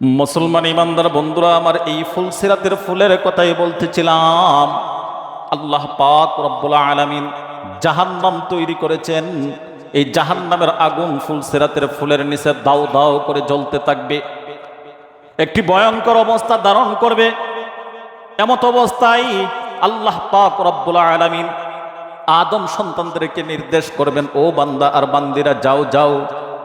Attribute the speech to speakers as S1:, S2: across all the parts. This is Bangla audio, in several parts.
S1: মুসলমান ইমানদার বন্ধুরা, আমার এই ফুল সিরাতের ফুলের কথাই বলতেছিলাম। আল্লাহ পাক রব্বুল আলামিন জাহান্নাম তৈরি করেছেন। এই জাহান্নামের আগুন ফুল সিরাতের ফুলের নিচে দাও দাও করে জ্বলতে থাকবে। একটি ভয়ঙ্কর অবস্থা ধারণ করবে। এমত অবস্থায় আল্লাহ পাক রব্বুল আলামিন আদম সন্তানদেরকে নির্দেশ করবেন, ও বান্দা আর বান্দিরা, যাও যাও,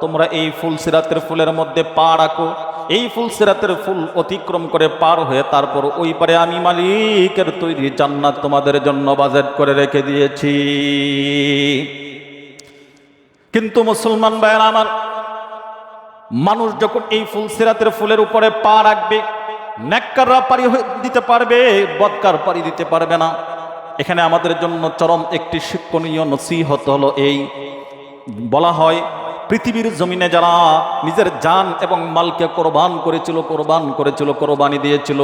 S1: তোমরা এই ফুল সিরাতের ফুলের মধ্যে পা রাখো। এই ফুল সিরাতের ফুল অতিক্রম করে পার হয়ে তারপর ওই পারে আমি মালিকের তৈরি জান্নাত তোমাদের জন্য বাজেট করে রেখে দিয়েছি। কিন্তু মুসলমান ভাইয়েরা আমার, মানুষ যখন এই ফুল সিরাতের ফুলের উপরে পা রাখবে, ন্যাক্কাররা পারি দিতে পারবে, বদকার পারি দিতে পারবে না। এখানে আমাদের জন্য চরম একটি শিক্ষণীয় নসিহত হলো এই। বলা হয় পৃথিবীর জমিনে যারা নিজের জান এবং মালকে কোরবান করেছিল কোরবান করেছিল, কোরবানি দিয়েছিল।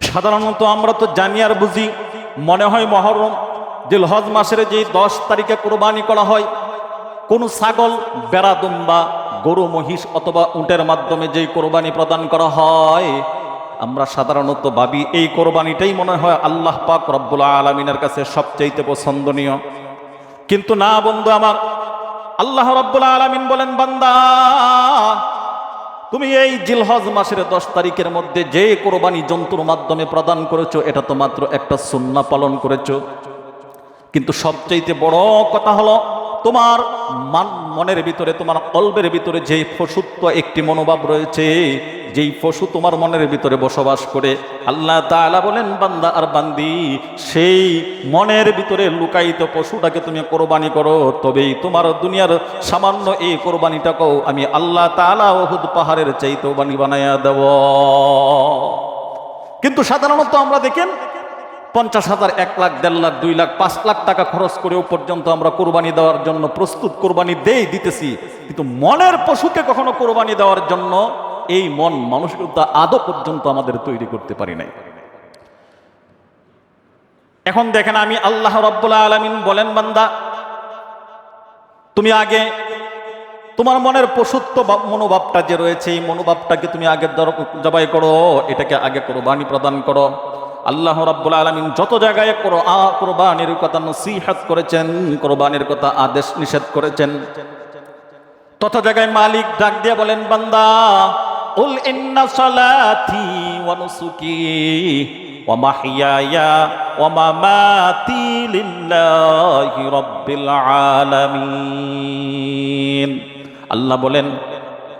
S1: সাধারণত আমরা তো জানি আর বুঝি, মনে হয় মহরম, দিলহজ মাসের যে দশ তারিখে কোরবানি করা হয়, কোন ছাগল বেড়া দুম্বা গরু, মহিষ অথবা উটের মাধ্যমে যেই কোরবানি প্রদান করা হয়, আমরা সাধারণত ভাবি এই কোরবানিটাই মনে হয় আল্লাহ পাক রব্বুল আলমিনের কাছে সবচাইতে পছন্দনীয়। কিন্তু না বন্ধু আমার আল্লাহ রব্বুল আলমিন বলেন, বান্দা, তুমি এই জিলহজ মাসের দশ তারিখের মধ্যে যে কোরবানি জন্তুর মাধ্যমে প্রদান করেছ, এটা তো মাত্র একটা সুন্না পালন করেছ। কিন্তু সবচাইতে বড় কথা হলো, তোমার মান, মনের ভিতরে, তোমার অল্পের ভিতরে যে পশুত্ব একটি মনোভাব রয়েছে যেই পশু তোমার মনের ভিতরে বসবাস করে, আল্লাহ তাআলা বলেন, বান্দা আর বান্দি, সেই মনের ভিতরে লুকায়িত পশুটাকে তুমি কোরবানি করো, তবেই তোমার দুনিয়ার সামান্য এই কোরবানিটাকেও আমি আল্লাহ তাআলা ওহুদ পাহাড়ের চাইতেও বানি বানাইয়া দেব। কিন্তু সাধারণত আমরা দেখেন, পঞ্চাশ হাজার, এক লাখ, দেড় লাখ, দুই লাখ, পাঁচ লাখ টাকা খরচ করেও পর্যন্ত আমরা কোরবানি দেওয়ার জন্য প্রস্তুত, কোরবানি দেই দিতেছি। কিন্তু মনের পশুকে কখনো কোরবানি দেওয়ার জন্য এই মন মানসিকতা আদৌ পর্যন্ত আমাদের তৈরি করতে পারি নাই। এখন দেখেন আমি আল্লাহ রব্বুল্লা আলমিন বলেন, বান্দা, তুমি আগে তোমার মনের পশুত্ব মনোভাবটা যে রয়েছে, এই মনোভাবটাকে তুমি আগে জবাই করো, এটাকে আগে কোরবানি প্রদান করো। আল্লাহ রাব্বুল আলামিন যত জায়গায় কোরবানির কথা নসিহত করেছেন, কোরবানির কথা আদেশ নিষেধ করেছেন, তত জায়গায় মালিক ডাক দিয়ে বলেন, বান্দা ওয়া নুসুকি ওয়া মাহইয়ায়া ওয়া মামাতি লিল্লাহি রাব্বিল আলামিন আল্লাহ বলেন,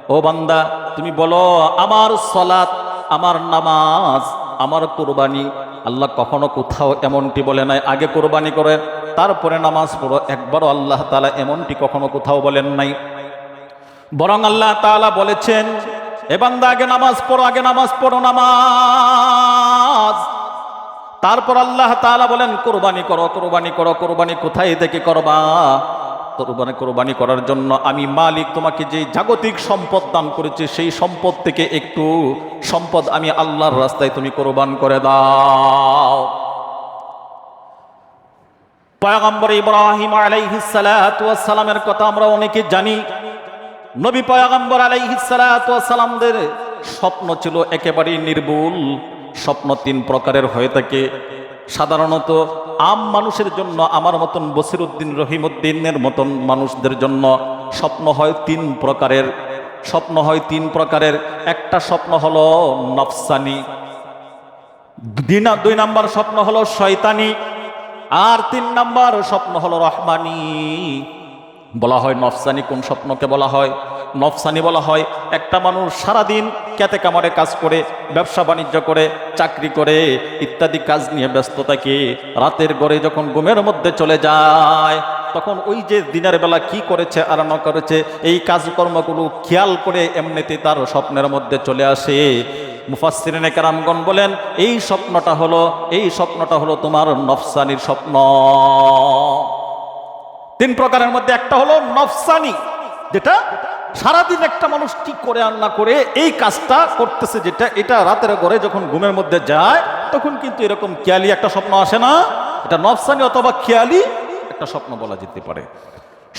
S1: ও বান্দা, তুমি বলো, আমার সলাত, আমার নামাজ, আমার কোরবানি, আল্লাহ কখনো কোথাও এমনটি বলে নাই। আগে কোরবানি করে, তারপরে নামাজ পড়ো। একবারও আল্লাহ তাআলা এমনটি কখনো কোথাও বলেন নাই। বরং আল্লাহ তাআলা বলেছেন এ বান্দা আগে নামাজ পড়ো, আগে নামাজ পড়ো নামাজ। তারপর আল্লাহ তাআলা বলেন, কোরবানি করো কোরবানি করো, কোরবানি কোথায় থেকে করবা? কোরবানি কোরবানি করার জন্য আমি মালিক, তোমাকে যে জাগতিক সম্পদ দান করেছি, সেই সম্পদ থেকে একটু সম্পদ আমি আল্লাহর রাস্তায় তুমি কোরবান করে দাও। পয়গম্বর ইব্রাহিম আলাইহিস সালামের কথা আমরা অনেকে জানি। নবী পয়গম্বর আলাইহিস সালাতু সালামদের স্বপ্ন ছিল একেবারেই নির্ভুল স্বপ্ন তিন প্রকারের হয়ে থাকে। সাধারণত আম মানুষের জন্য, আমার মতন বসিরুদ্দিন রহিমউদ্দিনের মতন মানুষদের জন্য স্বপ্ন হয় তিন প্রকারের। স্বপ্ন হয় তিন প্রকারের। একটা স্বপ্ন হলো নফসানি দুই নাম্বার স্বপ্ন হলো শয়তানি, আর তিন নাম্বার স্বপ্ন হলো রহমানি। বলা হয় নফসানি কোন স্বপ্নকে বলা হয়? নফসানি বলা হয় একটা মানুষ সারাদিন ক্যাতে কামারে কাজ করে, ব্যবসা বাণিজ্য করে, চাকরি করে, ইত্যাদি কাজ নিয়ে ব্যস্ত থাকে। রাতের গড়ে যখন ঘুমের মধ্যে চলে যায়, তখন ওই যে দিনের বেলা কি করেছে আর না করেছে, এই কাজকর্মগুলো খেয়াল করে এমনিতে তার স্বপ্নের মধ্যে চলে আসে। মুফাসসিরিনে কারামগণ বলেন, এই স্বপ্নটা হলো, এই স্বপ্নটা হলো তোমার নফসানির স্বপ্ন। তিন প্রকারের মধ্যে একটা হলো নফসানি, যেটা সারাদিন একটা মানুষ কি করে আর না করে, এই কাজটা করতেছে যেটা, এটা রাতের ঘরে যখন ঘুমের মধ্যে যায়, তখন কিন্তু এরকম খেয়ালি একটা স্বপ্ন আসে না। এটা নফসানি অথবা খেয়ালি একটা স্বপ্ন বলা যেতে পারে।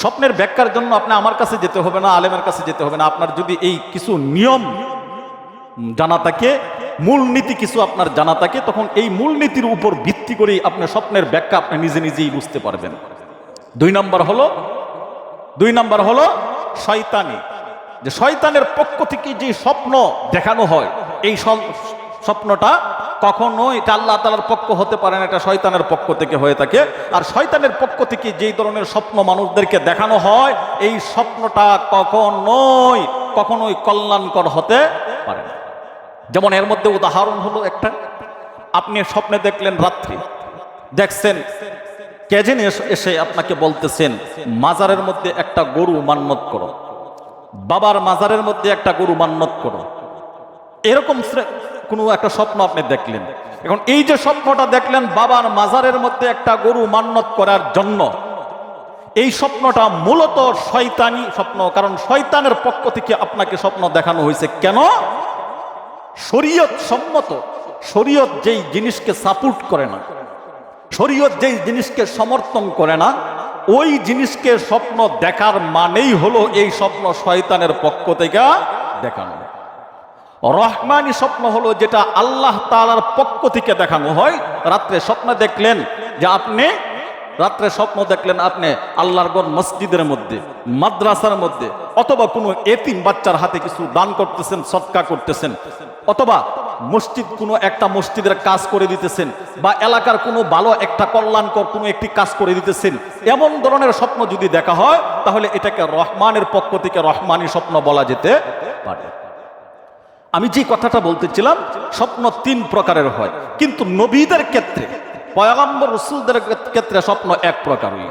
S1: স্বপ্নের ব্যাখ্যার জন্য আপনি আমার কাছে যেতে হবে না, আলেমের কাছে যেতে হবে না। আপনার যদি এই কিছু নিয়ম জানা থাকে, মূলনীতি কিছু আপনার জানা থাকে, তখন এই মূলনীতির উপর ভিত্তি করেই আপনার স্বপ্নের ব্যাখ্যা আপনি নিজে নিজেই বুঝতে পারবেন। দুই নম্বর হলো, দুই নম্বর হলো শয়তানি। যে শয়তানের পক্ষ থেকে যে স্বপ্ন দেখানো হয়, এই স্বপ্নটা কখনোই এটা আল্লাহ তালার পক্ষ হতে পারে না, এটা শয়তানের পক্ষ থেকে হয়ে থাকে। আর শয়তানের পক্ষ থেকে যেই ধরনের স্বপ্ন মানুষদেরকে দেখানো হয়, এই স্বপ্নটা কখনোই কখনোই কল্যাণকর হতে পারে না। যেমন এর মধ্যে উদাহরণ হলো একটা, আপনি স্বপ্নে দেখলেন রাত্রি, দেখছেন কে এসে- আপনাকে বলতেছেন, মাজারের মধ্যে একটা গরু মান্নত করো। বাবার মাজারের মধ্যে একটা গরু মান্নত করো। এরকম কোনো একটা স্বপ্ন আপনি দেখলেন। এখন এই যে স্বপ্নটা দেখলেন, বাবার মাজারের মধ্যে একটা গরু মান্নত করার জন্য। এই স্বপ্নটা মূলত শয়তানি স্বপ্ন, কারণ শয়তানের পক্ষ থেকে আপনাকে স্বপ্ন দেখানো হয়েছে। কেন? শরীয়ত সম্মত। শরীয়ত যেই জিনিসকে সাপোর্ট করে না। শরীয়ত যেই জিনিসকে সমর্থন করে না, ওই জিনিসকে স্বপ্ন দেখার মানেই হলো এই স্বপ্ন শয়তানের পক্ষ থেকে দেখানো। রহমানি স্বপ্ন হলো যেটা আল্লাহ তালার পক্ষ থেকে দেখানো হয়। রাত্রে স্বপ্ন দেখলেন যে আপনি রাত্রে স্বপ্ন দেখলেন আপনি আল্লাহর গড় মসজিদের মধ্যে, মাদ্রাসার মধ্যে, অথবা কোনো এতিম বাচ্চার হাতে কিছু দান করতেছেন, সৎকা করতেছেন, অথবা মসজিদ কোনো একটা মসজিদের কাজ করে দিতেছেন, বা এলাকার কোনো ভালো একটা কল্যাণকর কোনো একটি কাজ করে দিতেছেন, এমন ধরনের স্বপ্ন যদি দেখা হয়, তাহলে এটাকে রহমানের পক্ষ থেকে রহমানি স্বপ্ন বলা যেতে পারে। আমি যে কথাটা বলতেছিলাম স্বপ্ন তিন প্রকারের হয়, কিন্তু নবীদের ক্ষেত্রে পয়গম্বর রসুলদের ক্ষেত্রে স্বপ্ন এক প্রকারই।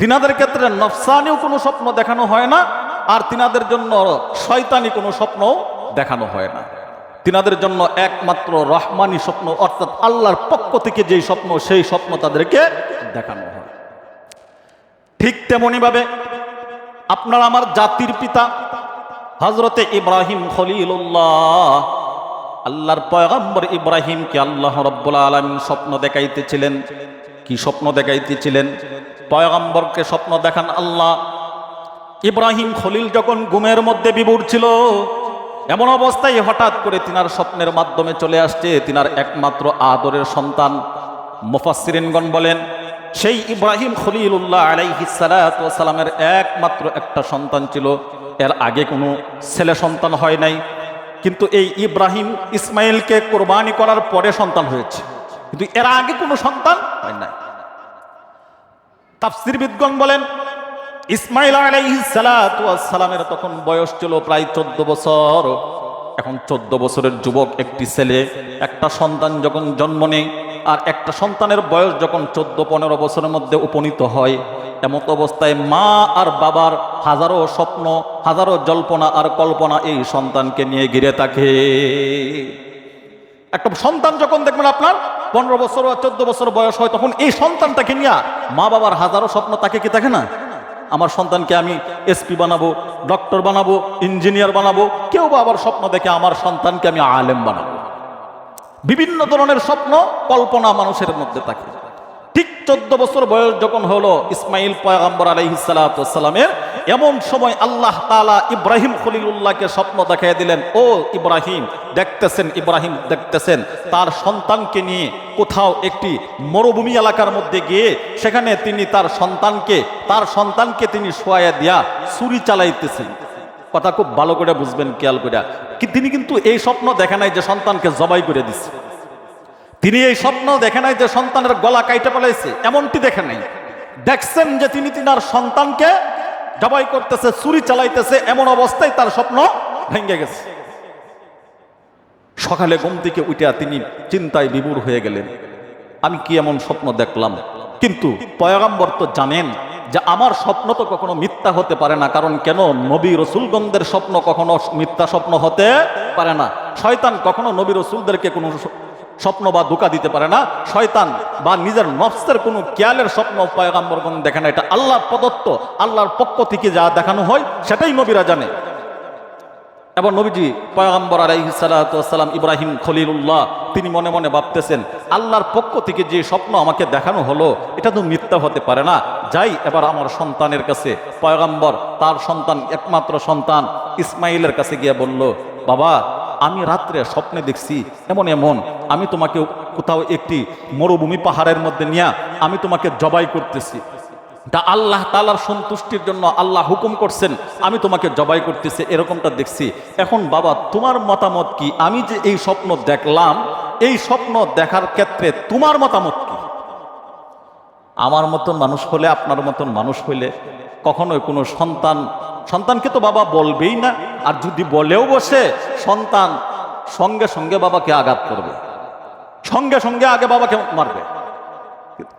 S1: তিনাদের ক্ষেত্রে নফসানিও কোনো স্বপ্ন দেখানো হয় না, আর তিনাদের জন্য শয়তানি কোনো স্বপ্ন দেখানো হয় না। তিনাদের জন্য একমাত্র রহমানি স্বপ্ন, অর্থাৎ আল্লাহর পক্ষ থেকে যেই স্বপ্ন, সেই স্বপ্ন তাদেরকে দেখানো হয়। ঠিক তেমনিভাবে আপনার আমার জাতির পিতা হজরতে ইব্রাহিম খলিলুল্লাহ আল্লাহর পয়গম্বর ইব্রাহিমকে আল্লাহ রব্বুল আলমিন স্বপ্ন দেখাইতেছিলেন। কি স্বপ্ন দেখাইতেছিলেন? পয়গম্বরকে স্বপ্ন দেখান আল্লাহ। ইব্রাহিম খলিল যখন গুমের মধ্যে বিভোর ছিল, এমন অবস্থায় হঠাৎ করে তিনার স্বপ্নের মাধ্যমে চলে আসছে তিনার একমাত্র আদরের সন্তান। মুফাসসিরিনগণ বলেন, সেই ইব্রাহিম খলিলুল্লাহ আলাইহিসালামের একমাত্র একটা সন্তান ছিল। এর আগে কোনো ছেলে সন্তান হয় নাই। কিন্তু এই ইব্রাহিম ইসমাইলকে কোরবানি করার পরে সন্তান হয়েছে। কিন্তু এর আগে কোনো সন্তান হয় নাই। তাফসিরবিদগণ বলেন, ইসমাইল সালামের তখন বয়স ছিল প্রায় চোদ্দ বছর। এখন চোদ্দ বছরের যুবক, একটি ছেলে, একটা সন্তান যখন জন্ম নেয় আর একটা সন্তানের বয়স যখন চোদ্দ পনেরো বছরের মধ্যে উপনীত হয় এমত অবস্থায় মা আর বাবার হাজারো স্বপ্ন, হাজারো জল্পনা আর কল্পনা এই সন্তানকে নিয়ে ঘিরে থাকে। একটা সন্তান যখন দেখবেন আপনার পনেরো বছর বা চোদ্দ বছর বয়স হয়, তখন এই সন্তানটাকে নিয়ে মা বাবার হাজারো স্বপ্ন তাকে কি থাকে না? আমার সন্তানকে আমি এসপি বানাবো, ডক্টর বানাবো, ইঞ্জিনিয়ার বানাবো, কেউ বা আবার স্বপ্ন দেখে আমার সন্তানকে আমি আলেম বানাবো। বিভিন্ন ধরনের স্বপ্ন, কল্পনা মানুষের মধ্যে থাকে। ঠিক চোদ্দ বছর বয়স যখন হলো ইসমাইল পয়গম্বর আলহিসালামের এমন সময় আল্লাহ তালা ইব্রাহিম খলিলুল্লাহকে স্বপ্ন দেখাই দিলেন, ও ইব্রাহিম, দেখতেছেন ইব্রাহিম দেখতেছেন, তার সন্তানকে নিয়ে কোথাও একটি মরুভূমি এলাকার মধ্যে গিয়ে সেখানে তিনি তার সন্তানকে তার সন্তানকে তিনি শোয়া দিয়া ছুরি চালাইতেছেন। কথা খুব ভালো করে বুঝবেন, খেয়াল করে তিনি কিন্তু এই স্বপ্ন দেখে নাই যে সন্তানকে জবাই করে দিচ্ছে তিনি এই স্বপ্ন দেখে নাই যে সন্তানের গলা কাইটে পালাইছে, এমনটি দেখে নাই। দেখছেন যে তিনি তিনার সন্তানকে জবাই করতেছে, চুরি চালাইতেছে, এমন অবস্থায় তার স্বপ্ন ভেঙে গেছে। সকালে ঘুম থেকে উঠিয়া তিনি চিন্তায় বিমূর হয়ে গেলেন। আমি কি এমন স্বপ্ন দেখলাম? কিন্তু পয়গাম্বর তো জানেন যে আমার স্বপ্ন তো কখনো মিথ্যা হতে পারে না, কারণ কেন? নবী রসুলগন্ধের স্বপ্ন কখনো মিথ্যা স্বপ্ন হতে পারে না। শয়তান কখনো নবী রসুলদেরকে কোনো স্বপ্ন বা ধোকা দিতে পারে না। শয়তান বা নিজের নফসের কোনো কেয়ালের স্বপ্ন পয়গাম্বরগণ দেখে না। এটা আল্লাহর প্রদত্ত, আল্লাহর পক্ষ থেকে যা দেখানো হয়, সেটাই নবীরা জানে। এবং নবীজি পয়গম্বর আলাইহিসালাম ইব্রাহিম খলিলুল্লাহ, তিনি মনে মনে ভাবতেছেন, আল্লাহর পক্ষ থেকে যে স্বপ্ন আমাকে দেখানো হলো, এটা তো মিথ্যা হতে পারে না। যাই, এবার আমার সন্তানের কাছে, পয়গম্বর তার সন্তান একমাত্র সন্তান ইসমাইলের কাছে গিয়ে বলল, বাবা আমি রাত্রে স্বপ্নে দেখছি, এমন এমন। আমি তোমাকে কোথাও একটি মরুভূমি পাহাড়ের মধ্যে নিয়ে আমি তোমাকে জবাই করতেছি। তা আল্লাহ তালার সন্তুষ্টির জন্য আল্লাহ হুকুম করছেন, আমি তোমাকে জবাই করতেছি, এরকমটা দেখছি। এখন বাবা, তোমার মতামত কি? আমি যে এই স্বপ্ন দেখলাম, এই স্বপ্ন দেখার ক্ষেত্রে তোমার মতামত কি? আমার মতন মানুষ হলে আপনার মতন মানুষ হইলে কখনোই কোনো সন্তান সন্তানকে তো বাবা বলবেই না, আর যদি বলেও বসে, সন্তান সঙ্গে সঙ্গে বাবাকে আঘাত করবে। সঙ্গে সঙ্গে আগে বাবাকে মারবে।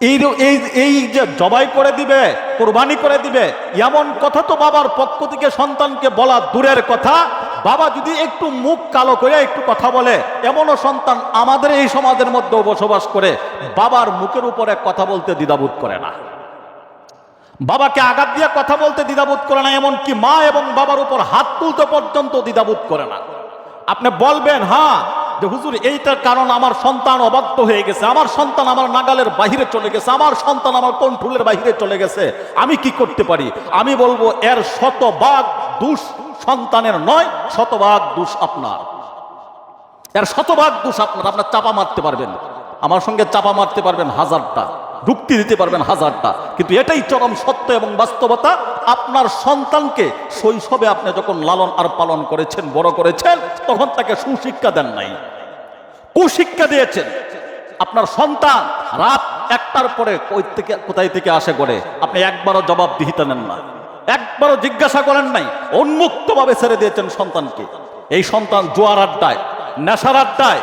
S1: এই এই এই যে জবাই করে দিবে, কোরবানি করে দিবে, এমন কথা তো বাবার পক্ষ থেকে সন্তানকে বলা দূরের কথা। বাবা যদি একটু মুখ কালো করে একটু কথা বলে, এমনও সন্তান আমাদের এই সমাজের মধ্যেও বসবাস করে, বাবার মুখের উপরে কথা বলতে দ্বিধাবোধ করে না। বাবাকে আঘাত দিয়ে কথা বলতে দ্বিধাবোধ করে না, এমনকি মা এবং বাবার উপর হাত তুলতে পর্যন্ত দ্বিধাবোধ করে না। আপনি বলবেন হ্যাঁ যে হুজুর, এইটার কারণ আমার সন্তান অবাধ্য হয়ে গেছে, আমার সন্তান আমার নাগালের বাহিরে চলে গেছে, আমার সন্তান আমার কন্ট্রোলের বাহিরে চলে গেছে, আমি কি করতে পারি? আমি বলব, এর শতভাগ দুষ সন্তানের নয়, শতভাগ দুষ আপনার। এর শতভাগ দোষ আপনার আপনার চাপা মারতে পারবেন। আমার সঙ্গে চাপা মারতে পারবেন হাজারটা। যুক্তি দিতে পারবেন হাজারটা। কিন্তু এটাই চরম সত্য এবং বাস্তবতা। আপনার সন্তানকে শৈশবে আপনি যখন লালন আর পালন করেছেন, বড় করেছেন, তখন তাকে সুশিক্ষা দেন নাই। কুশিক্ষা দিয়েছেন। আপনার সন্তান রাত একটার পরে কই থেকে, কোথায় থেকে আসে করে আপনি একবারও জবাব দিহিতে নেন না। একবারও জিজ্ঞাসা করেন নাই। উন্মুক্তভাবে ছেড়ে দিয়েছেন সন্তানকে। এই সন্তান জোয়ার আড্ডায়, নেশার আড্ডায়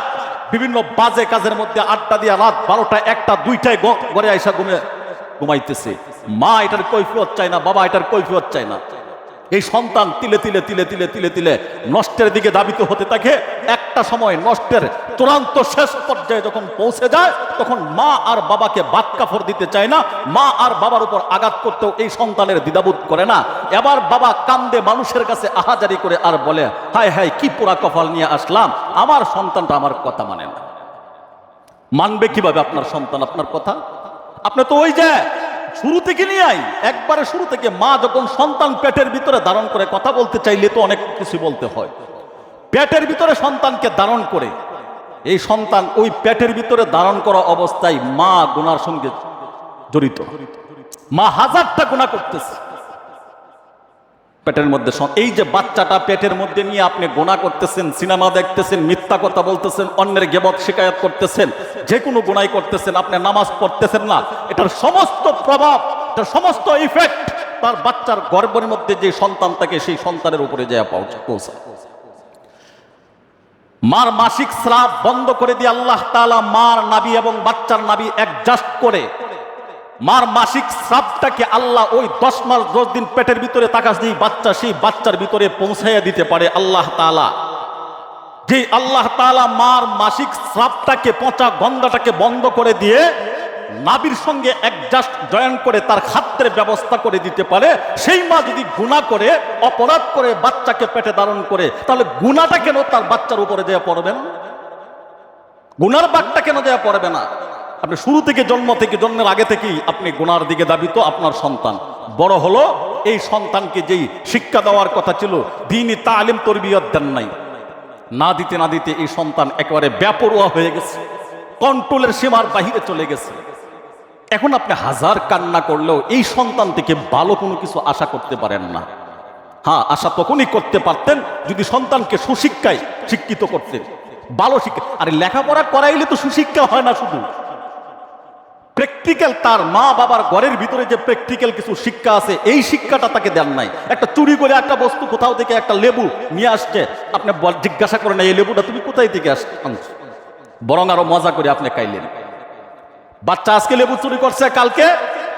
S1: বিভিন্ন বাজে কাজের মধ্যে আটটা দিয়ে রাত বারোটা একটা, দুইটায় ঘরে আইসা ঘুমে ঘুমাইতেছে। মা এটার কৈফিয়ত চায় না, বাবা এটার কৈফিয়ত চায় না। এই সন্তান তিলে তিলে তিলে তিলে তিলে তিলে নষ্টের দিকে দাবিত হতে থাকে। একটা সময় নষ্টের চূড়ান্ত শেষ পর্যায়ে যখন পৌঁছে যায়, তখন মা আর বাবাকে বাদ দিতে চায় না। মা আর বাবার উপর আঘাত করতেও এই সন্তানের দ্বিধাবোধ করে না। এবার বাবা কান্দে মানুষের কাছে আহাজারি করে আর বলে, হায় হায়, কি পোড়া কপাল নিয়ে আসলাম? আমার সন্তানটা আমার কথা মানে না। মানবে কীভাবে আপনার সন্তান আপনার কথা? আপনি তো ওই যে শুরু থেকে নিয়ে আই একবারে শুরু থেকে মা যখন সন্তান পেটের ভিতরে ধারণ করে কথা বলতে চাইলে তো অনেক কিছু বলতে হয়। পেটের ভিতরে সন্তানকে ধারণ করে। এই সন্তান ওই পেটের ভিতরে ধারণ করা অবস্থায় মা গুনার সঙ্গে জড়িত। মা হাজারটা গুণা করতেছে। পেটের মধ্যে এই যে বাচ্চাটা পেটের মধ্যে নিয়ে আপনি গোনা করতেছেন, সিনেমা দেখতেছেন, মিথ্যা কথা বলতেছেন, অন্যের গেবত শিকায়ত করতেছেন যে কোনো গুনাই করতেছেন, আপনি নামাজ পড়তেছেন না, এটার সমস্ত প্রভাব, এটার সমস্ত ইফেক্ট তার বাচ্চার গর্বের মধ্যে যে সন্তান থাকে, সেই সন্তানের উপরে যায় পৌঁছা পৌঁছায়। মার মাসিক স্রাব বন্ধ করে দিয়ে আল্লাহ তাআলা মার নাবি এবং বাচ্চার নাবি অ্যাডজাস্ট করে মার মাসিক স্রাবটাকে আল্লাহ ওই দশ মাস, দশ দিন পেটের ভিতরে তাকাস যেই বাচ্চা সেই বাচ্চার ভিতরে পৌঁছাইয়া দিতে পারে আল্লাহ তাআলা। যে আল্লাহ তাআলা মার মাসিক স্রাবটাকে পচা গন্ধাটাকে বন্ধ করে দিয়ে নাবির সঙ্গে অ্যাডজাস্ট জয়েন করে তার খাদ্যের ব্যবস্থা করে দিতে পারে, সেই মা যদি গুণা করে, অপরাধ করে, বাচ্চাকে পেটে ধারণ করে, তাহলে গুণাটা কেন তার বাচ্চার উপরে দেওয়া পড়বেন গুনার বাঘটা কেন দেওয়া পড়বে না? আপনি শুরু থেকে জন্ম থেকে, জন্মের আগে থেকেই আপনি গুনার দিকে দাবিত আপনার সন্তান। বড় হলো, এই সন্তানকে যেই শিক্ষা দেওয়ার কথা ছিল, দিনই তালিম তরবিয়ত দেন নাই। না দিতে না দিতে এই সন্তান একেবারে ব্যাপরোয়া হয়ে গেছে, কন্ট্রোলের সীমার বাহিরে চলে গেছে। এখন আপনি হাজার কান্না করলেও এই সন্তান থেকে ভালো কোনো কিছু আশা করতে পারেন না। হ্যাঁ আশা তখনই করতে পারতেন যদি সন্তানকে সুশিক্ষায় শিক্ষিত করতেন। ভালো শিক্ষা আরে লেখাপড়া করাইলে তো সুশিক্ষা হয় না শুধু। প্র্যাকটিক্যাল তার মা বাবার ঘরের ভিতরে যে প্র্যাকটিক্যাল কিছু শিক্ষা আছে, এই শিক্ষাটা তাকে দেন নাই। একটা চুরি করে একটা বস্তু কোথাও থেকে একটা লেবু নিয়ে আসছে, আপনি জিজ্ঞাসা করেন, এই লেবুটা তুমি কোথায় থেকে আস বরং আরও মজা করে আপনি খাইলেন। বাচ্চা আজকে লেবু চুরি করছে, কালকে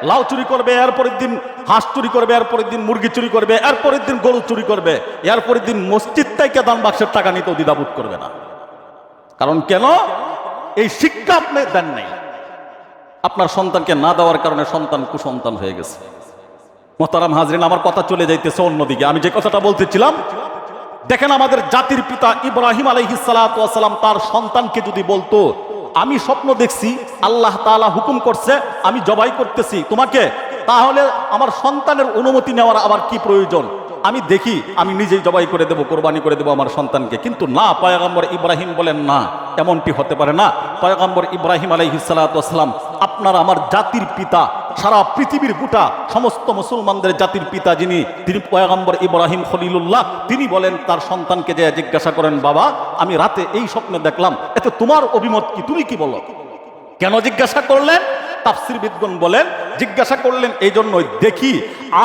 S1: লাউ চুরি করবে, এরপরের দিন হাঁস চুরি করবে, এরপরের দিন মুরগি চুরি করবে, এরপরের দিন গরু চুরি করবে, এরপরের দিন মসজিদ থেকে দান বাক্সের টাকা নিতেও দ্বিধাবোধ করবে না। কারণ কেন? এই শিক্ষা আপনি দেন নাই। আপনার সন্তানকে না দেওয়ার কারণে সন্তান কুসন্তান হয়ে গেছে। মোহতারাম হাজরিন, আমার কথা চলে যাইতেছে অন্যদিকে আমি যে কথাটা বলতেছিলাম, দেখেন আমাদের জাতির পিতা ইব্রাহিম আলহিসাল্লাম তার সন্তানকে যদি বলতো, আমি স্বপ্ন দেখছি, আল্লাহ তাআলা হুকুম করছে, আমি জবাই করতেছি তোমাকে, তাহলে আমার সন্তানের অনুমতি নেওয়ার আবার কি প্রয়োজন? আমি দেখি, আমি নিজেই জবাই করে দেবো, কোরবানি করে দেবো আমার সন্তানকে। কিন্তু না, পয়গম্বর ইব্রাহিম বলেন না, এমনটি হতে পারে না। পয়গম্বর ইব্রাহিম আলাইহিসালাম আপনার আমার জাতির পিতা, সারা পৃথিবীর গোটা সমস্ত মুসলমানদের জাতির পিতা যিনি, তিনি পয়গম্বর ইব্রাহিম খলিলুল্লাহ, তিনি বলেন, তার সন্তানকে যে জিজ্ঞাসা করেন, বাবা, আমি রাতে এই স্বপ্নে দেখলাম, এতে তোমার অভিমত কি, তুমি কি বলো? কেন জিজ্ঞাসা করলেন? বলেন, জিজ্ঞাসা করলেন এই জন্যই দেখি,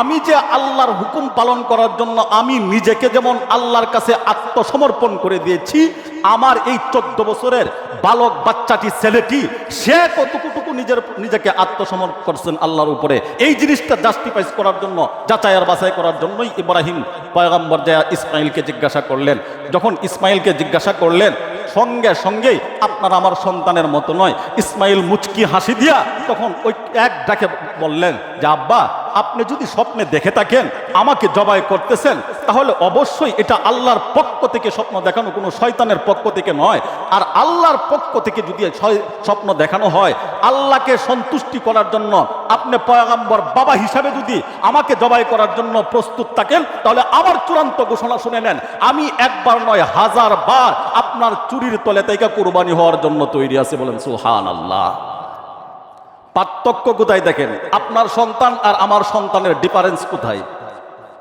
S1: আমি যে আল্লাহর হুকুম পালন করার জন্য আমি নিজেকে যেমন আল্লাহর কাছে আত্মসমর্পণ করে দিয়েছি, আমার এই চোদ্দ বছরের বালক বাচ্চাটি, ছেলেটি, সে কতটুকু নিজের, নিজেকে আত্মসমর্পণ করছেন আল্লাহর উপরে। এই জিনিসটা জাস্টিফাইজ করার জন্য, যাচাই আর বাছাই করার জন্যই ইব্রাহিম পয়গম্বর জয়া ইসমাইলকে জিজ্ঞাসা করলেন। যখন ইসমাইলকে জিজ্ঞাসা করলেন সঙ্গে সঙ্গেই আপনার আমার সন্তানের মতো নয়। ইসমাইল মুচকি হাসি দিয়া তখন ওই এক ডাকে বললেন, যে আব্বা, আপনি যদি স্বপ্নে দেখে থাকেন, আমাকে জবাই করতেছেন, তাহলে অবশ্যই এটা আল্লাহর পক্ষ থেকে স্বপ্ন দেখানো কোনো শয়তানের পক্ষ থেকে নয়। আর আল্লাহর পক্ষ থেকে যদি স্বপ্ন দেখানো হয়, আল্লাহকে সন্তুষ্টি করার জন্য আপনি পয়গাম্বর বাবা হিসাবে যদি আমাকে জবাই করার জন্য প্রস্তুত থাকেন, তাহলে আমার চূড়ান্ত ঘোষণা শুনে নেন, আমি একবার নয় হাজার বার আপনার চুরির তলে থেকে কোরবানি হওয়ার জন্য তৈরি আছে বলেন সুহান আল্লাহ পার্থক্য কোথায় দেখেন? আপনার সন্তান আর আমার সন্তানের ডিফারেন্স কোথায়?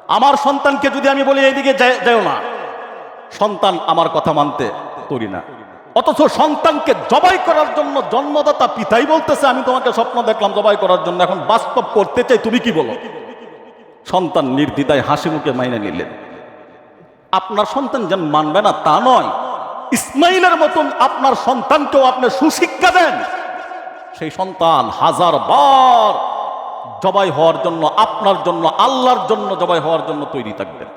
S1: আমার সন্তানকে যদি আমি বলি, এইদিকে যাই- না। সন্তান আমার কথা মানতে তৈরি না। অথচ সন্তানকে জবাই করার জন্য জন্মদাতা পিতাই বলতেছে, আমি তোমাকে স্বপ্ন দেখলাম জবাই করার জন্য, এখন বাস্তব করতে চাই, তুমি কি বলো? সন্তান নির্দ্বিধায় হাসি মুখে মাইনে নিলেন। আপনার সন্তান যেন মানবে না তা নয় ইসমাইলের মতন আপনার সন্তানকেও আপনি সুশিক্ষা দেন। সেই সন্তান হাজার বার জবাই হওয়ার জন্য, আপনার জন্য, আল্লাহর জন্য জবাই হওয়ার জন্য তৈরি থাকবেন।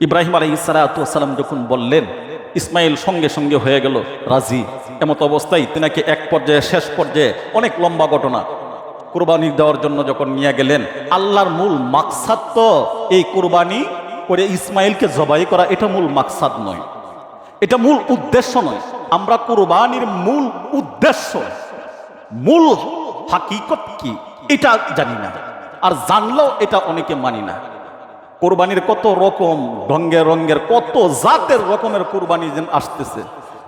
S1: ইব্রাহিম আলাই ইসালাতাম যখন বললেন, ইসমাইল সঙ্গে সঙ্গে হয়ে গেল, রাজি, এমত অবস্থায় তেনাকে এক পর্যায়ে, শেষ পর্যায়ে অনেক লম্বা ঘটনা কোরবানি দেওয়ার জন্য যখন নিয়ে গেলেন, আল্লাহর মূল মাকসাদ তো এই কোরবানি করে ইসমাইলকে জবাই করা, এটা মূল মাকসাদ নয়। এটা মূল উদ্দেশ্য নয়। আমরা কোরবানির মূল উদ্দেশ্য। মূল হাকিকত কি? এটা জানি না। আর জানলেও এটা অনেকে মানি না। কোরবানির কত রকম ঢঙ্গের রঙ্গের কত জাতের রকমের কোরবানি যেন আসতেছে।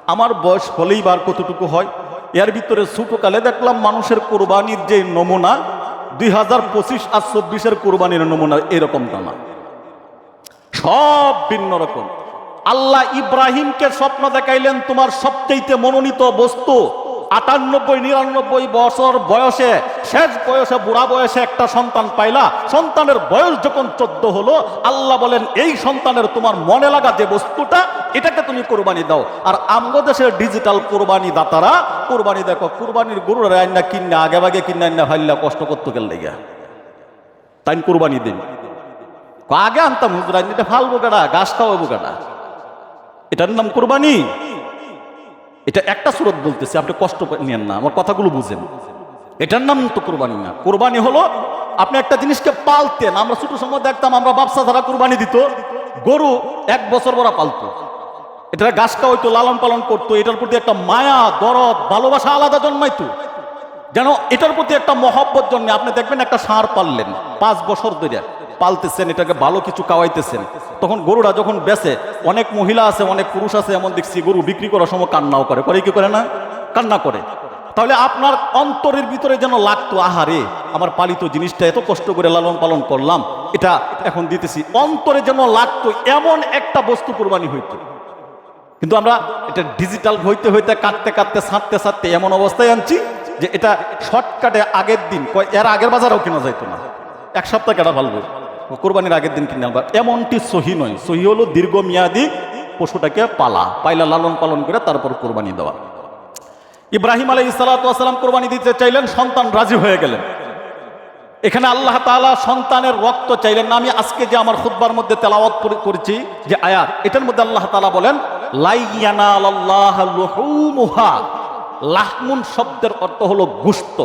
S1: আমার বয়স হলেই বার কতটুকু হয়? এর ভিতরে ছোটকালে দেখলাম মানুষের কোরবানির যে নমুনা, দুই হাজার পঁচিশ আর চব্বিশের কোরবানির নমুনা এরকমটা না সব ভিন্ন রকম। আল্লাহ ইব্রাহিমকে স্বপ্ন দেখাইলেন তোমার সবচেয়ে মনোনীত বস্তু। আটানব্বই, নিরানব্বই বছর বয়সে, শেষ বয়সে, বুড়া বয়সে একটা সন্তান পাইলা। সন্তানের বয়স যখন চোদ্দ হলো, আল্লাহ বলেন, এই সন্তানের তোমার মনে লাগা যে বস্তুটা, এটাকে তুমি কোরবানি দাও। আর আমগো দেশের ডিজিটাল কোরবানি দাতারা কোরবানি দেখো, কোরবানির গরুর রান্না কিনা আগে ভাগে কিনা আন্না ফাইল্লা কষ্ট করতে গেল লেগে? তাই কোরবানি দিন। আগে আনতাম হুজুর এটা ফালবো কেডা? গাছ খাওয়াবো এটার নাম কোরবানি। এটা একটা সুরত বলতেছি, আপনি কষ্ট নেন না, আমার কথাগুলো বুঝেন। এটার নাম তো কোরবানি না। কোরবানি হলো, আপনি একটা জিনিসকে পালতেন, আমরা ছোট সময় দেখতাম আমরা ব্যবসা ধারা কোরবানি দিত, গরু এক বছর বড় পালতো। এটা গাছ খাওয়াইতো, লালন পালন করতো, এটার প্রতি একটা মায়া, দরদ, ভালোবাসা আলাদা জন্মাইতো। যেন এটার প্রতি একটা মহব্বত জন্য আপনি দেখবেন একটা ষাঁড় পাললেন, পাঁচ বছর ধরে। পালতেছেন, এটাকে ভালো কিছু খাওয়াইতেছেন। তখন গরুরা যখন বেচে, অনেক মহিলা আছে, অনেক পুরুষ আছে, এমন দেখছি গরু বিক্রি করার সময় কান্নাও করে। করে কি করে না? কান্না করে। তাহলে আপনার অন্তরের ভিতরে যেন লাগতো, আহারে, আমার পালিত জিনিসটা এত কষ্ট করে লালন পালন করলাম, এটা এখন দিতেছি। অন্তরে যেন লাগতো, এমন একটা বস্তু কোরবানি হইতো। কিন্তু আমরা এটা ডিজিটাল হইতে হইতে, কাটতে কাটতে ছাড়তে ছাড়তে এমন অবস্থায় আনছি যে এটা শর্টকাটে আগের দিন এর আগের বাজারও কেনা যাইতো না। এক সপ্তাহ কেটা ভালবো কোরবানির আগের দিন কিনে আনবা। এমনটি সহি নয়। সহি হলো দীর্ঘমেয়াদী পশুটাকে পালা, পাইলা লালন পালন করে তারপর কোরবানি দেওয়া। ইব্রাহিম আলাই ইসালাতাম কোরবানি দিতে চাইলেন, সন্তান রাজি হয়ে গেলেন। এখানে আল্লাহ তাআলা সন্তানের রক্ত চাইলেন না। আমি আজকে যে আমার খুতবার মধ্যে তেলাওয়াত করেছি, যে আয়াত, এটার মধ্যে আল্লাহ তালা বলেন লুহুমুহা। লাহমুন শব্দের অর্থ হলো গুস্ত।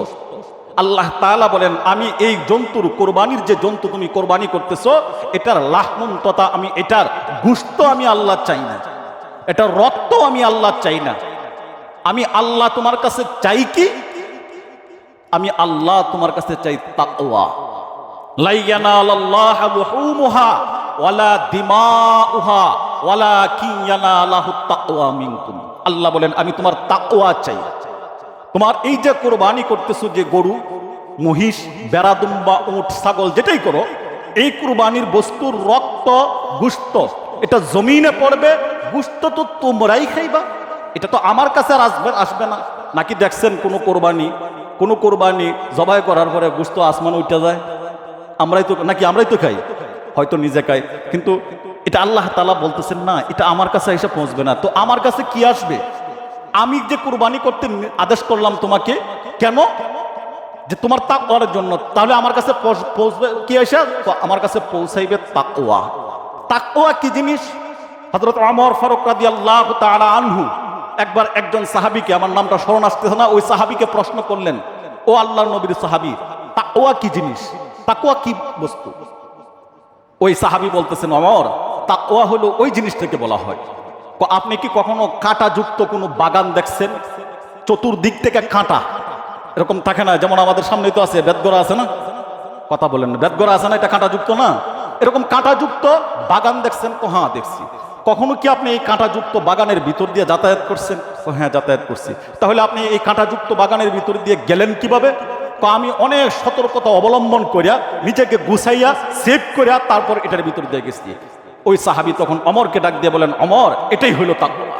S1: আল্লাহ তাআলা বলেন, আমি এই জন্তুর কোরবানির যে জন্তু তুমি কোরবানি করতেছো, এটার লাহমুন তথা আমি এটার গুস্ত আমি আল্লাহ চাই না। এটার রক্ত আমি আল্লাহ চাই না। আমি আল্লাহ তোমার কাছে চাই কি? আমি আল্লাহ তোমার কাছে চাই তাকওয়া। লুহুমুহা ওয়ালা ওয়ালা আল্লাহু আল্লাহ বলেন, আমি তোমার তাকওয়া চাই। তোমার এই যে কোরবানি করতেছো যে গরু, মহিষ বেড়াদুম্বা উট, ছাগল, যেটাই করো, এই কুরবানির বস্তুর রক্ত, গুস্ত, এটা জমিনে পড়বে, গুস্ত তো তোমরাই খাইবা। এটা তো আমার কাছে আর আসবে আসবে না। নাকি দেখছেন কোনো কোরবানি কোনো কোরবানি জবাই করার পরে গুস্ত আসমান উঠে যায়? আমরাই তো, নাকি আমরাই তো খাই? হয়তো নিজে খাই। কিন্তু এটা আল্লাহ তালা বলতেছেন, না, এটা আমার কাছে এসে পৌঁছবে না। তো আমার কাছে কি আসবে? আমি যে কুরবানি করতে আদেশ করলাম তোমাকে, কেন? যে তোমার তাকওয়ার জন্য। তাহলে আমার কাছে পৌঁছবে কি তো আমার কাছে পৌঁছাইবে তাকওয়া। তাকওয়া কি জিনিস? হযরত ওমর ফারুক রাদিয়াল্লাহু তাআলা আনহু একবার একজন সাহাবীকে, আমার নামটা স্মরণ আসতেছে না, ওই সাহাবীকে প্রশ্ন করলেন, ও আল্লাহর নবীর সাহাবী, তাকওয়া কি জিনিস? তাকওয়া কি বস্তু? ওই সাহাবী বলতেছেন অমর তাকওয়া হলো ওই জিনিসটাকে বলা হয়। আপনি কি কখনো কাঁটাযুক্ত কোনো বাগান দেখছেন? চতুর্দিক থেকে কাঁটা। এরকম থাকে না? যেমন আমাদের সামনে তো আছে বেদগড়া আছে না? কথা বলেন না। বেদগড়া আছে না? এটা কাঁটাযুক্ত না? এরকম কাঁটাযুক্ত বাগান দেখছেন? তো হ্যাঁ দেখছি। কখনো কি আপনি এই কাঁটাযুক্ত বাগানের ভিতর দিয়ে যাতায়াত করছেন? হ্যাঁ যাতায়াত করছি। তাহলে আপনি এই কাঁটাযুক্ত বাগানের ভিতর দিয়ে গেলেন কীভাবে? আমি অনেক সতর্কতা অবলম্বন করিয়া নিজেকে গুছাইয়া, সেভ করিয়া তারপর এটার ভিতর দিয়ে গেছি। ওই সাহাবি তখন অমরকে ডাক দিয়ে বলেন, অমর, এটাই হলো তাকওয়া।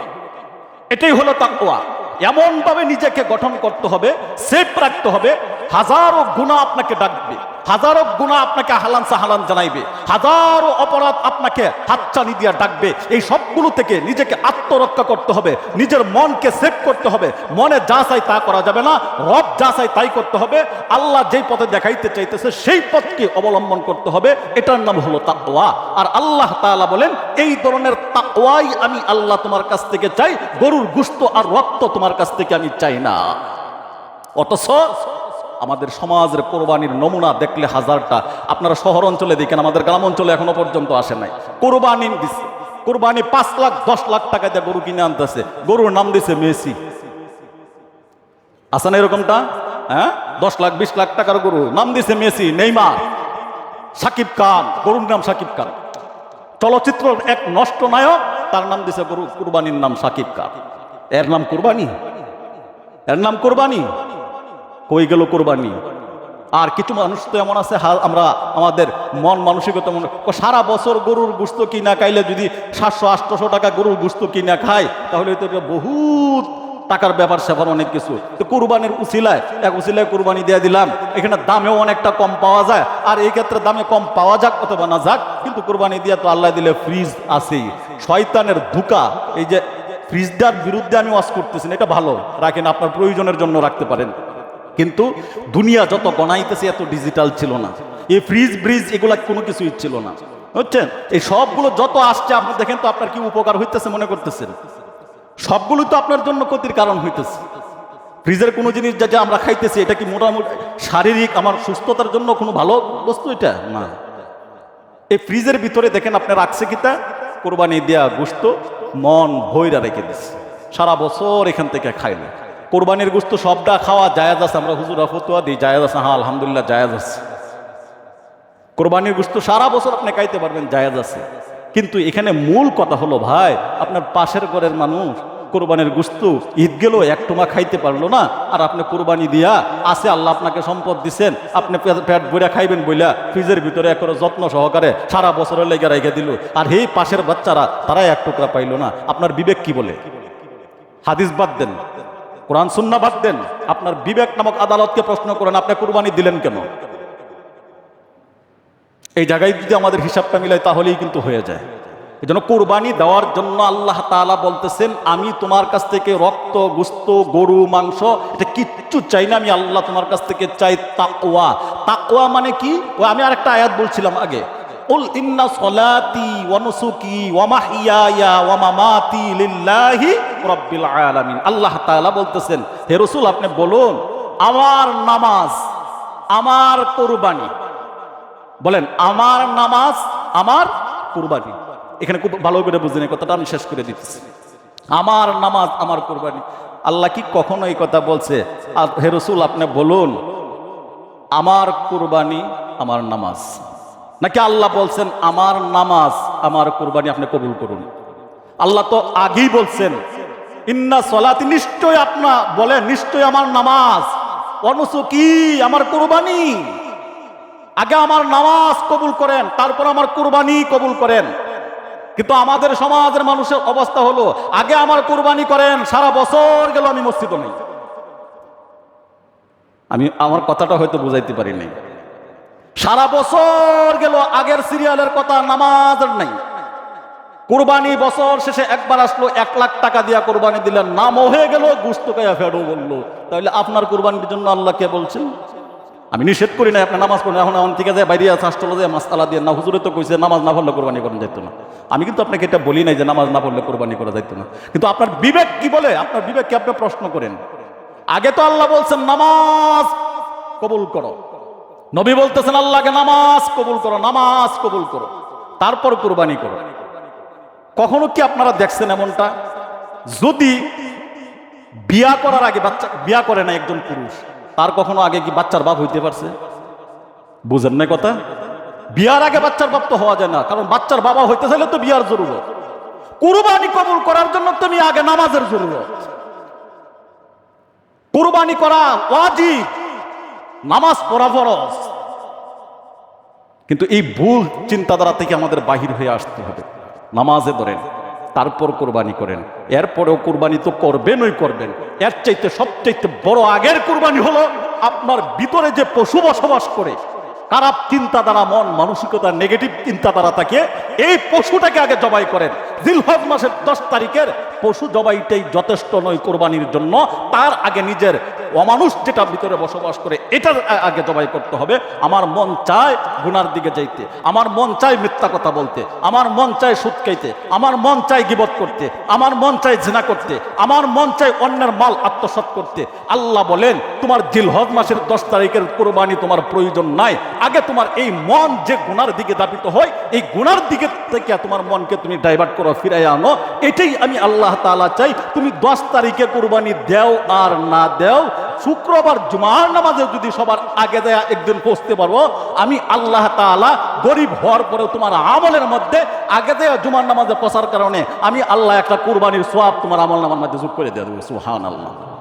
S1: এটাই হলো তাকওয়া। এমনভাবে নিজেকে গঠন করতে হবে, সেফ রাখতে হবে। হাজারো গুণা আপনাকে ডাকবে। হাজারো গুণা আপনাকে হালান সাহালান জানাইবে। হাজারো অপরাধ আপনাকে হাতচানি দিয়া ডাকবে। এই সবগুলো থেকে নিজেকে আত্মরক্ষা করতে হবে। নিজের মনকে সেভ করতে হবে। মনে যা চাই তা করা যাবে না। রব যা চাই তাই করতে হবে। আল্লাহ যেই পথে দেখাইতে চাইতেছে, সেই পথকে অবলম্বন করতে হবে। এটার নাম হলো তাকওয়া। আর আল্লাহ তাআলা বলেন, এই ধরনের তাকওয়াই আমি আল্লাহ তোমার কাছ থেকে চাই। গরুর গুস্ত আর রক্ত তোমার কাছ থেকে আমি চাই না। অথচ আমাদের সমাজের কোরবানির নমুনা দেখলে হাজারটা। আপনারা শহর অঞ্চলে দেখেন, আমাদের গ্রাম অঞ্চলে এখনও পর্যন্ত আসে নাই। কোরবানি দিচ্ছে কোরবানি পাঁচ লাখ, দশ লাখ টাকা দিয়ে গরু কিনে আনতেছে। গরুর নাম দিছে মেসি। আছে না এরকমটা? হ্যাঁ? দশ লাখ, বিশ লাখ টাকার গরু। নাম দিছে মেসি, নেইমার। সাকিব খান, গরুর নাম সাকিব খান। চলচ্চিত্র এক নষ্ট নায়ক, তার নাম দিছে গরু, কুরবানির নাম সাকিব খান। এর নাম কুরবানি? এর নাম কোরবানি? কই গেল কোরবানি। আর কিছু মানুষ তো এমন আছে, হাল আমরা আমাদের মন মানসিকতা মনে সারা বছর গরুর গুস্ত কিনা খাইলে যদি সাতশো, আটশোশো টাকা গরুর গুস্ত কিনা খায়, তাহলে তো বহুত টাকার ব্যাপার স্যাপার অনেক কিছু। তো কোরবানির উচিলায় এক উচিলায় কোরবানি দিয়ে দিলাম, এখানে দামেও অনেকটা কম পাওয়া যায়, আর এই ক্ষেত্রে দামে কম পাওয়া যাক অথবা না যাক, কিন্তু কোরবানি দিয়ে তো আল্লাহ দিলে ফ্রিজ আছেই। শয়তানের ধুকা, এই যে ফ্রিজটার বিরুদ্ধে আমি ওয়াশ করতেছি এটা ভালো, রাখেন আপনার প্রয়োজনের জন্য রাখতে পারেন। কিন্তু দুনিয়া যত গণাইতেছে এত ডিজিটাল ছিল না। এই ফ্রিজ ব্রিজ এগুলা কোনো কিছুই ছিল না। বুঝছেন? এই সবগুলো যত আসছে, আপনি দেখেন তো আপনার কি উপকার হইতেছে মনে করতেছেন? সবগুলো তো আপনার জন্য ক্ষতির কারণ হইতেছে। ফ্রিজের কোনো জিনিস যা যা আমরা খাইতেছি, এটা কি মোটামুটি শারীরিক আমার সুস্থতার জন্য কোনো ভালো বস্তু এটা? না। এই ফ্রিজের ভিতরে দেখেন আপনি রাখছে কিতা? কোরবানি দেয়া গোস্ত মন ভৈরা রেখে দিচ্ছে সারা বছর এখান থেকে খায় না। কোরবানির গোস্ত সবটা খাওয়া জায়াজ আছে, আমরা হুজুর ফতুয়া দিই, জায়াজ আছে হ্যাঁ আলহামদুলিল্লাহ, জায়াজ আছে। কোরবানির গোস্ত সারা বছর আপনি খাইতে পারবেন, জায়াজ আছে। কিন্তু এখানে মূল কথা হলো, ভাই, আপনার পাশের ঘরের মানুষ কোরবানির গুস্ত ঈদ গেল এক টোমা খাইতে পারল না, আর আপনি কোরবানি দিয়া আছে, আল্লাহ আপনাকে সম্পদ দিছেন, আপনি পেট- ভরে খাইবেন বইলা ফ্রিজের ভিতরে এক যত্ন সহকারে সারা বছরের লেগে রেখে দিল। আর এই পাশের বাচ্চারা, তারাই এক টুকরা পাইলো না। আপনার বিবেক কি বলে? হাদিস বাদ দেন। কোরআন সুন্না বাদ দেন। আপনার বিবেক নামক আদালতকে প্রশ্ন করেন, আপনি কোরবানি দিলেন কেন? এই জায়গায় যদি আমাদের হিসাবটা মিলাই তাহলেই কিন্তু হয়ে যায়। এই জন্য কোরবানি দেওয়ার জন্য আল্লাহ তাআলা বলতেছেন, আমি তোমার কাছ থেকে রক্ত, গুস্ত, গরু, মাংস, এটা কিচ্ছু চাই না। আমি আল্লাহ তোমার কাছ থেকে চাই তাকওয়া। তাকওয়া মানে কি? ও আমি আরেকটা আয়াত বলছিলাম আগে। উল ইন্না সলাতি ওয়া নুসুকি ওয়া মাহইয়ায়া ওয়া মামাতি লিল্লাহি রাব্বিল আলামিন। আল্লাহ তাআলা বলতেছেন, হে রাসূল, আপনি বলুন, আমার নামাজ, আমার কোরবানি। বলেন, আমার নামাজ, আমার কুরবানি। এখানে খুব ভালো করে বুঝেন, এই কথাটা আমি শেষ করে দিতেছি। আমার নামাজ, আমার কুরবানি। আল্লাহ কি কখনো এই কথা বলছে? আর, হে রসুল, আপনি বলুন, আমার কুরবানি, আমার নামাজ। নাকি আল্লাহ বলছেন, আমার নামাজ, আমার কোরবানি আপনি কবুল করুন আল্লাহ তো আগেই বলছেন, ইন্না সলাতি নিশ্চয় আপনা বলেন নিশ্চয় আমার নামাজ অনুসুকি আমার কোরবানি? আগে আমার নামাজ কবুল করেন, তারপর আমার কোরবানি কবুল করেন। কিন্তু আমাদের সমাজের মানুষের অবস্থা হলো, আগে আমার কোরবানি করেন, সারা বছর গেল আমি মসজিদ নেই। আমি, আমার কথাটা হয়তো বুঝাইতে পারি সারা বছর গেল, আগের সিরিয়ালের কথা নামাজের নাই। কোরবানি বছর শেষে একবার আসলো, এক লাখ টাকা দিয়া কোরবানি দিলেন নাম হয়ে গেল, গুস্ত কায়া ফেরো বলল। তাহলে আপনার কোরবানির জন্য আল্লাহ কে বলছেন? আমি নিষেধ করি না আপনার নামাজ পড়েন, এখন এখন ঠিক আছে, বাইরে আছে আসলে যে মাসালা দিয়ে না, হুজুরে তো কইছে, নামাজ না পড়লে কোরবানি করা যেত না। আমি কিন্তু আপনাকে এটা বলি নাই যে, নামাজ না পড়লে কোরবানি করা যেত না। কিন্তু আপনার বিবেক কি বলে? আপনার বিবেককে আপনি প্রশ্ন করেন? আগে তো আল্লাহ বলছেন, নামাজ কবুল করো। নবী বলতেছেন, আল্লাহকে নামাজ কবুল করো, নামাজ কবুল করো। তারপর কোরবানি করো। কখনো কি আপনারা দেখছেন এমনটা? যদি বিয়া করার আগে বাচ্চা বিয়া করে না একজন পুরুষ, তার কখনো আগে কি বাচ্চার বাপ হইতে পারছে? বুঝেন না কথা? বিয়ার আগে বাচ্চার বাপ তো হওয়া যায় না, কারণ বাচ্চার বাবা হইতে চাইলে তো বিয়ার জরুরত। কুরবানি কবুল করার জন্য তুমি আগে নামাজের জরুরত। কুরবানি করা ওয়াজিব। নামাজ পড়া ফরজ। কিন্তু এই ভুল চিন্তাধারা থেকে আমাদের বাহির হয়ে আসতে হবে। নামাজে ধরেন, তারপর কোরবানি করেন, এরপরেও কোরবানি তো করবেনই করবেন। এর চাইতে সবচাইতে বড় আগের কোরবানি হলো আপনার ভিতরে যে পশু বসবাস করে, খারাপ চিন্তাধারা, মন মানসিকতা নেগেটিভ চিন্তাধারা থাকে, এই পশুটাকে আগে জবাই করেন। জিলহজ মাসের দশ তারিখের পশু জবাইটাই যথেষ্ট নয় কোরবানির জন্য। তার আগে নিজের অমানুষ যেটা ভিতরে বসবাস করে, এটার আগে জবাই করতে হবে। আমার মন চায় গুনার দিকে যাইতে, আমার মন চায় মিথ্যা কথা বলতে, আমার মন চায় সুদ খাইতে, আমার মন চায় গিবত করতে, আমার মন চায় জিনা করতে, আমার মন চায় অন্যের মাল আত্মসাৎ করতে। আল্লাহ বলেন, তোমার জিলহজ মাসের দশ তারিখের কোরবানি তোমার প্রয়োজন নাই। আগে তোমার এই মন যে গুনার দিকে দাবিত হয়, এই গুনার দিকে থেকে তোমার মনকে তুমি ডাইভার্ট করো ফিরাই আনো। এটাই আমি আল্লাহ তাআলা চাই, তুমি দশ তারিখে কোরবানি দেও আর না দেও। শুক্রবার জুমার নামাজে যদি সবার আগে দেয়া একদিন পৌঁছতে পারব, আমি আল্লাহ তালা গরিব হওয়ার পরে তোমার আমলের মধ্যে আগে দেয়া জুমার নামাজে প্রচার কারণে আমি আল্লাহ একটা কোরবানির সোয়াব তোমার আমল নামার মধ্যে যোগ করে দেওয়া দেবো। সুহান আল্লাহ